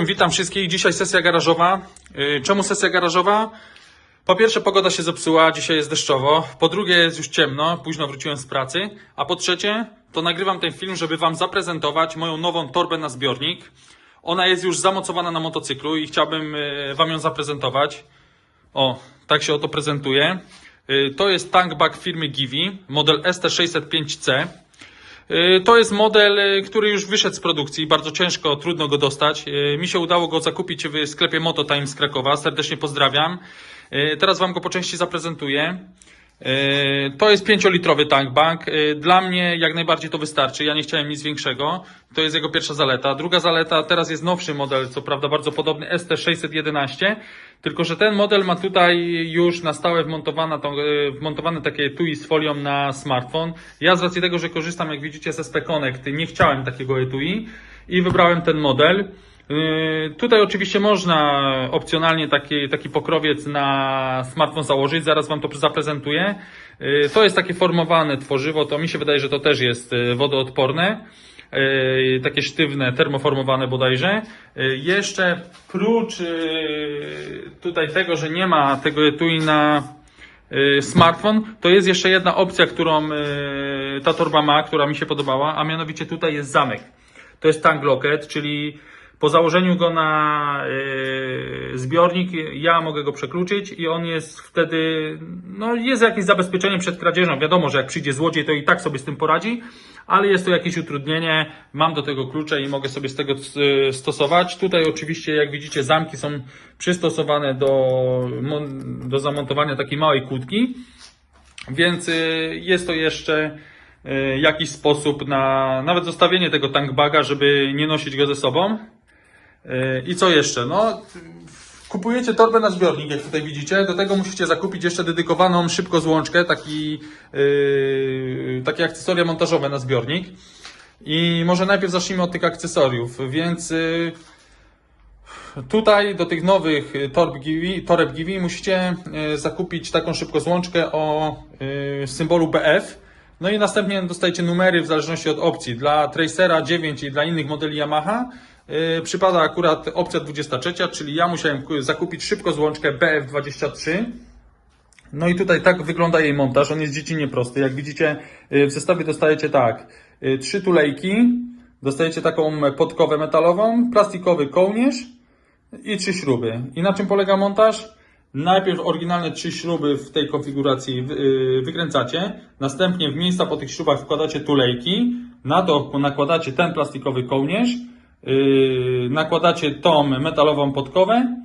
Witam wszystkich. Dzisiaj sesja garażowa. Yy, Czemu sesja garażowa? Po pierwsze, pogoda się zepsuła, dzisiaj jest deszczowo. Po drugie, jest już ciemno, późno wróciłem z pracy. A po trzecie, to nagrywam ten film, żeby Wam zaprezentować moją nową torbę na zbiornik. Ona jest już zamocowana na motocyklu i chciałbym yy, Wam ją zaprezentować. O, tak się oto prezentuje. Yy, To jest tankback firmy Givi, model ST605C. Y, To jest model, y, który już wyszedł z produkcji, bardzo ciężko, trudno go dostać. Y, Mi się udało go zakupić w sklepie Mototime z Krakowa, serdecznie pozdrawiam. Teraz Wam go po części zaprezentuję. Y, To jest 5-litrowy tankbank. Y, Dla mnie jak najbardziej to wystarczy. Ja nie chciałem nic większego. To jest jego pierwsza zaleta. Druga zaleta, teraz jest nowszy model, co prawda bardzo podobny, ST611. Tylko, że ten model ma tutaj już na stałe wmontowane, y, wmontowane takie tui z folią na smartfon. Ja z racji tego, że korzystam, jak widzicie, z SP Connect, nie chciałem takiego etui i wybrałem ten model. Yy, Tutaj oczywiście można opcjonalnie taki, taki pokrowiec na smartfon założyć, zaraz Wam to zaprezentuję. Yy, To jest takie formowane tworzywo, to mi się wydaje, że to też jest yy, wodoodporne. Takie sztywne, termoformowane bodajże. Jeszcze prócz tutaj tego, że nie ma tego etui na smartfon, to jest jeszcze jedna opcja, którą ta torba ma, która mi się podobała, a mianowicie tutaj jest zamek. To jest tank locket, czyli po założeniu go na yy, zbiornik ja mogę go przekluczyć i on jest wtedy, no jest jakieś zabezpieczenie przed kradzieżą. Wiadomo, że jak przyjdzie złodziej, to i tak sobie z tym poradzi, ale jest to jakieś utrudnienie. Mam do tego klucze i mogę sobie z tego yy, stosować. Tutaj oczywiście, jak widzicie, zamki są przystosowane do, do zamontowania takiej małej kłódki. Więc y, jest to jeszcze y, jakiś sposób na nawet zostawienie tego tankbaga, żeby nie nosić go ze sobą. Y, I co jeszcze? No, kupujecie torbę na zbiornik, jak tutaj widzicie. Do tego musicie zakupić jeszcze dedykowaną szybko złączkę, taki, yy, takie akcesoria montażowe na zbiornik. I może najpierw zacznijmy od tych akcesoriów, więc yy, Tutaj do tych nowych torb Givi, toreb Givi musicie y, zakupić taką szybko złączkę o y, symbolu BF. No i następnie dostajecie numery w zależności od opcji. Dla Tracera 9 i dla innych modeli Yamaha przypada akurat opcja 23, czyli ja musiałem ku- zakupić szybko złączkę BF23. No i tutaj tak wygląda jej montaż. On jest dziecinnie prosty. Jak widzicie, y, w zestawie dostajecie tak, y, trzy tulejki, dostajecie taką podkowę metalową, plastikowy kołnierz i trzy śruby. I na czym polega montaż? Najpierw oryginalne trzy śruby w tej konfiguracji wy- y, wykręcacie, następnie w miejsca po tych śrubach wkładacie tulejki, na to nakładacie ten plastikowy kołnierz, nakładacie tą metalową podkowę,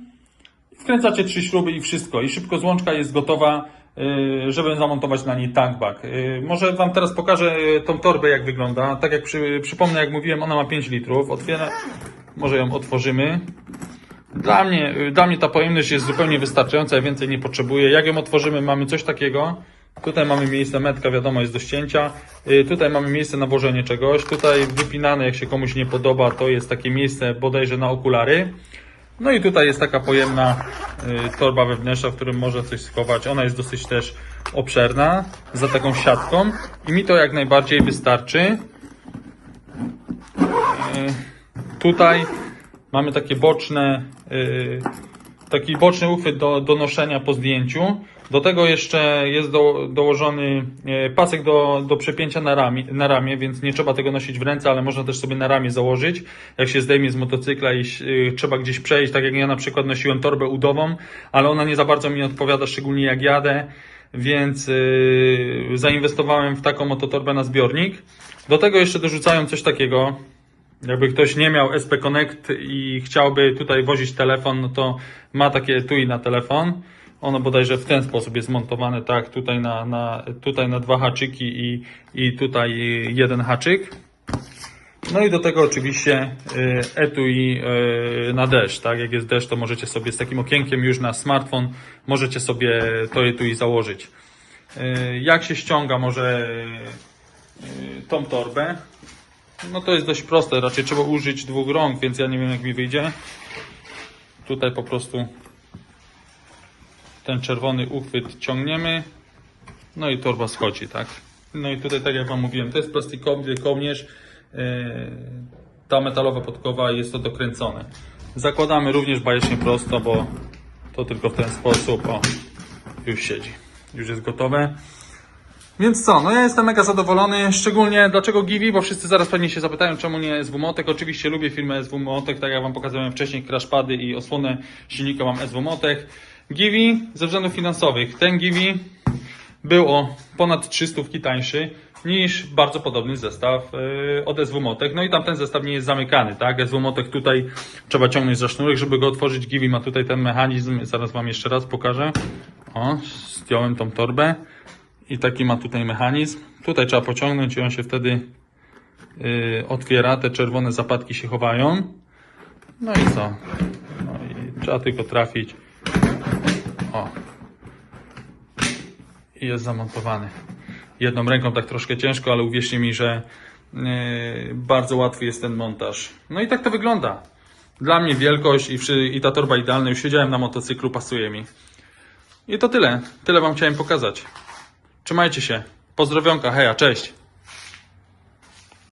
wkręcacie trzy śruby i wszystko. I szybko złączka jest gotowa, yy, żeby zamontować na niej tankback. Yy, Może Wam teraz pokażę yy, tą torbę, jak wygląda. Tak jak przy, przypomnę, jak mówiłem, ona ma 5 litrów. Otwiera, może ją otworzymy. Dla mnie, dla mnie ta pojemność jest zupełnie wystarczająca, ja więcej nie potrzebuję. Jak ją otworzymy, mamy coś takiego. Tutaj mamy miejsce metka, wiadomo, jest do ścięcia. Y, Tutaj mamy miejsce na włożenie czegoś. Tutaj wypinane, jak się komuś nie podoba, to jest takie miejsce bodajże na okulary. No i tutaj jest taka pojemna y, torba wewnętrzna, w którym można coś schować. Ona jest dosyć też obszerna, za taką siatką. I mi to jak najbardziej wystarczy. Y, Tutaj mamy takie boczne, taki boczny uchwyt do, do noszenia po zdjęciu. Do tego jeszcze jest do, dołożony y, pasek do, do przepięcia na ramię, na ramię, więc nie trzeba tego nosić w ręce, ale można też sobie na ramię założyć, jak się zdejmie z motocykla i y, trzeba gdzieś przejść, tak jak ja na przykład nosiłem torbę udową, ale ona nie za bardzo mi odpowiada, szczególnie jak jadę, więc y, zainwestowałem w taką oto torbę na zbiornik. Do tego jeszcze dorzucają coś takiego, jakby ktoś nie miał SP Connect i chciałby tutaj wozić telefon, no to ma takie etui na telefon. Ono bodajże w ten sposób jest montowane, tak, tutaj na, na, tutaj na dwa haczyki i, i tutaj jeden haczyk. No i do tego oczywiście y, etui y, na deszcz, tak, jak jest deszcz, to możecie sobie z takim okienkiem już na smartfon, możecie sobie to etui założyć. Y, Jak się ściąga może tą torbę? No to jest dość proste, raczej trzeba użyć dwóch rąk, więc ja nie wiem jak mi wyjdzie. Tutaj po prostu ten czerwony uchwyt ciągniemy, no i torba schodzi, tak? No i tutaj tak jak Wam mówiłem, to jest plastikowy kołnierz, yy, ta metalowa podkowa jest to dokręcone. Zakładamy również bajecznie prosto, bo to tylko w ten sposób, o, już siedzi, już jest gotowe. Więc co, no ja jestem mega zadowolony, szczególnie dlaczego Givi, bo wszyscy zaraz pewnie się zapytają, czemu nie SW Motek. Oczywiście lubię firmę SW Motek, tak jak Wam pokazałem wcześniej, crashpady i osłonę silnika mam SW Motek. Givi ze względów finansowych, ten Givi był o ponad 300 tańszy niż bardzo podobny zestaw yy, od SW Motek. No i tam ten zestaw nie jest zamykany, tak? SW Motek tutaj trzeba ciągnąć za sznurek, żeby go otworzyć. Givi ma tutaj ten mechanizm, zaraz Wam jeszcze raz pokażę. O, zdjąłem tą torbę i taki ma tutaj mechanizm. Tutaj trzeba pociągnąć i on się wtedy yy, otwiera, te czerwone zapadki się chowają. No i co? No i trzeba tylko trafić. O. I jest zamontowany. Jedną ręką tak troszkę ciężko, ale uwierzcie mi, że yy, bardzo łatwy jest ten montaż. No i tak to wygląda. Dla mnie wielkość i, wszy- i ta torba idealna. Już siedziałem na motocyklu, pasuje mi. I to tyle. Tyle Wam chciałem pokazać. Trzymajcie się. Pozdrowionka, heja, cześć.